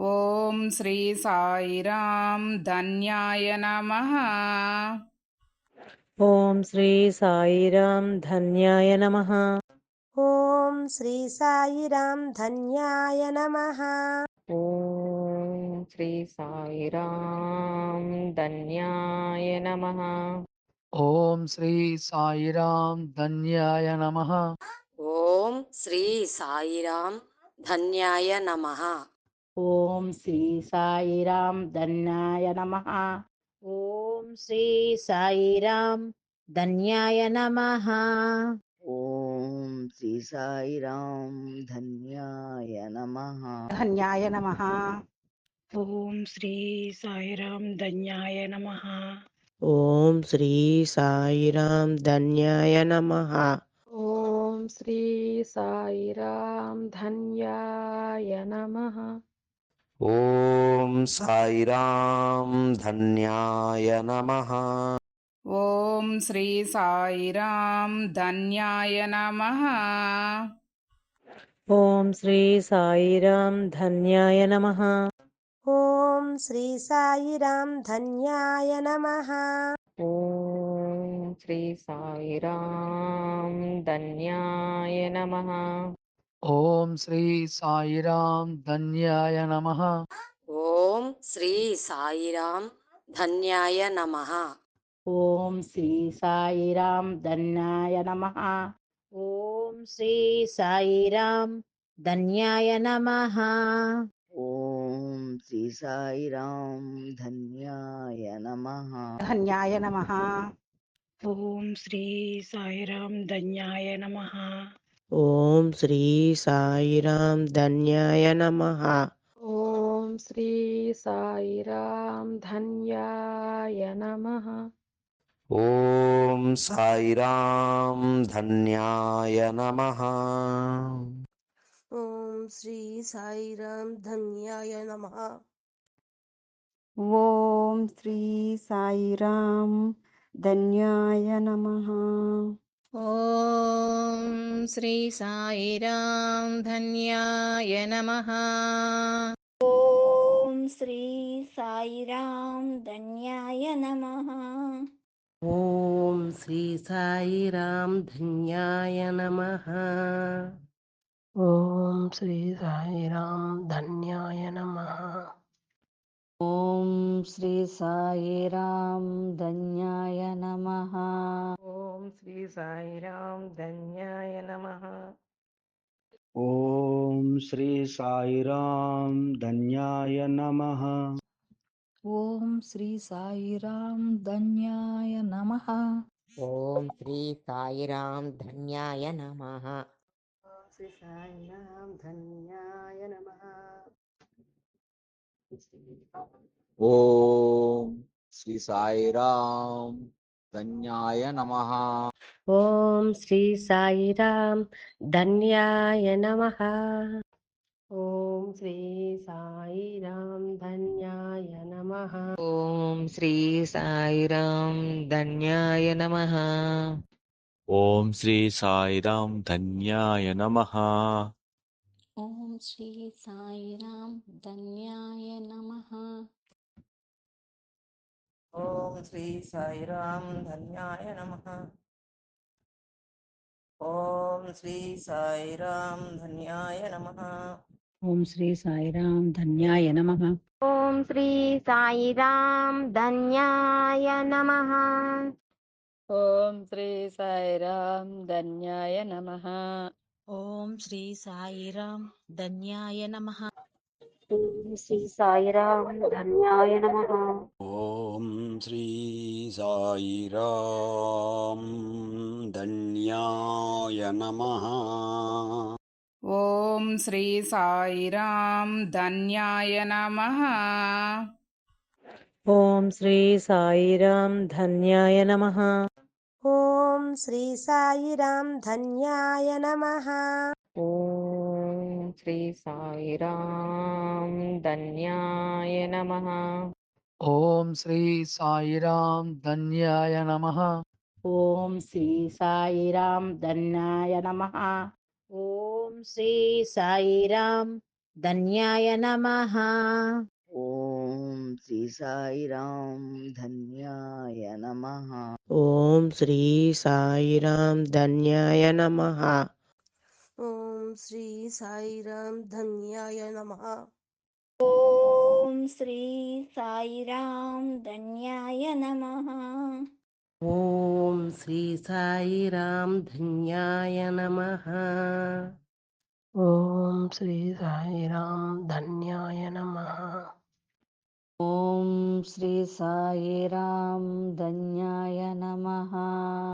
ఓం శ్రీ సాయిరాం ధన్యాయ నమ. ఓం శ్రీ సాయిరాం ధన్యాయ నమ. ఓం శ్రీ సాయిరాం ధన్యాయ నమః. ఓం శ్రీ సాయిరాం ధన్యాయ నమ. ఓం శ్రీ సాయిరాం ధన్యాయ నమ. ఓం శ్రీ సాయిరాం ధన్యాయ నమః. ఓం శ్రీ సాయిరాం ధన్యాయ నమ. ఓం శ్రీ సాయిరాం ధన్యాయ నమ. ఓం శ్రీ సాయిరాం ధన్యాయ నమ. ధన్యాయ నమ. ఓం శ్రీ సాయిరాం ధన్యాయ నమ. ఓం శ్రీ సాయిరాం ధన్యాయ నమ. ఓం శ్రీ సాయిరాం ధన్యాయ నమ. ఓం సాయిరాం ధన్యాయ నమ. ఓం శ్రీ సాయిరాం ధన్యాయ నమ. ఓం శ్రీ సాయిరాం ధన్యాయ నమ. ఓం శ్రీ సాయిరాం ధన్యాయ నమః. ఓం శ్రీ సాయిరాం ధన్యాయ నమ. ఓం శ్రీ సాయిరాం ధన్యాయ నమ. ఓం శ్రీ సాయిరాం ధన్యాయ నమః. ఓం శ్రీ సాయిరాం ధన్యాయ నమ. ఓం శ్రీ సాయిరాం ధన్యాయ నమ. ఓం శ్రీ సాయిరాం ధన్యాయ నమ. ధన్యాయ నమ. ఓం శ్రీ సాయిరాం ధన్యాయ నమ. ओम श्री साईराम धन्याय नमः। ओम श्री साईराम धन्याय नमः। साई राम धन्याय नमः। ओम श्री साई राम धन्याय नमः। ओम श्री साई राम धन्याय नमः। ఓం శ్రీ సాయిరాం ధన్యాయ నమ. ఓం శ్రీ సాయిరాం ధన్యాయ నమ. ఓం శ్రీ సాయిరాం ధన్యాయ నమ. ఓం శ్రీ సాయిరాం ధన్యాయ నమ. ఓం శ్రీ సాయిరాం ధన్యాయ నమ. श्री साईराम धन्याय नमः। ॐ श्री साईराम धन्याय नमः। ॐ श्री साईराम धन्याय नमः। ॐ श्री साईराम धन्याय नमः। श्री साईराम धन्याय नमः ॐ श्री साईराम ధన్యాయ నమ. ఓం శ్రీ సాయిరాం ధన్యాయ నమ. ఓం శ్రీ సాయిరాం ధన్యాయ నమ. ఓం శ్రీ సాయిరాం ధన్యాయ నమ. ఓం శ్రీ సాయిరాం ధన్యాయ నమ. ఓం శ్రీ సాయిరాం ధన్యాయ నమ. ఓం శ్రీ సాయిరాం ధన్యాయ నమ. ఓం శ్రీ సాయిరాం ధన్యాయ నమ. ఓం శ్రీ సాయిరాం ధన్యాయ నమ. ఓం శ్రీ సాయిరాం ధన్యాయ నమః. ఓం శ్రీ సాయిరాం ధన్యాయ నమ. ఓం శ్రీ సాయిరాం ధన్యాయ నమ. శ్రీ సాయిరాం ధన్యాయ నమః. ఓం శ్రీ సాయిరాం ధన్యాయ నమ. ఓం శ్రీ సాయిరాం ధన్యాయ నమ. ఓం శ్రీ సాయిరాం ధన్యాయ నమ. ఓం శ్రీ సాయిరాం ధన్యాయ నమః. ఓం శ్రీ సాయిరాం ధన్యాయ నమ. ఓం శ్రీ సాయిరాం ధన్యాయ నమ. ఓం శ్రీ సాయిరాం ధన్యాయ నమ. ఓం శ్రీ సాయిరాం ధన్యాయ నమః. ఓం శ్రీ సాయిరాం ధన్యాయ నమః. ఓం శ్రీ సాయిరాం ధన్యాయ నమ. ఓం శ్రీ సాయిరాం ధన్యాయ నమ. ఓం శ్రీ సాయిరాం ధన్యాయ నమః. ఓం శ్రీ సాయిరాం ధన్యాయ నమ. ఓం శ్రీ సాయిరాం ధన్యాయ నమ. ఓం శ్రీ సాయిరాం ధన్యాయ నమః.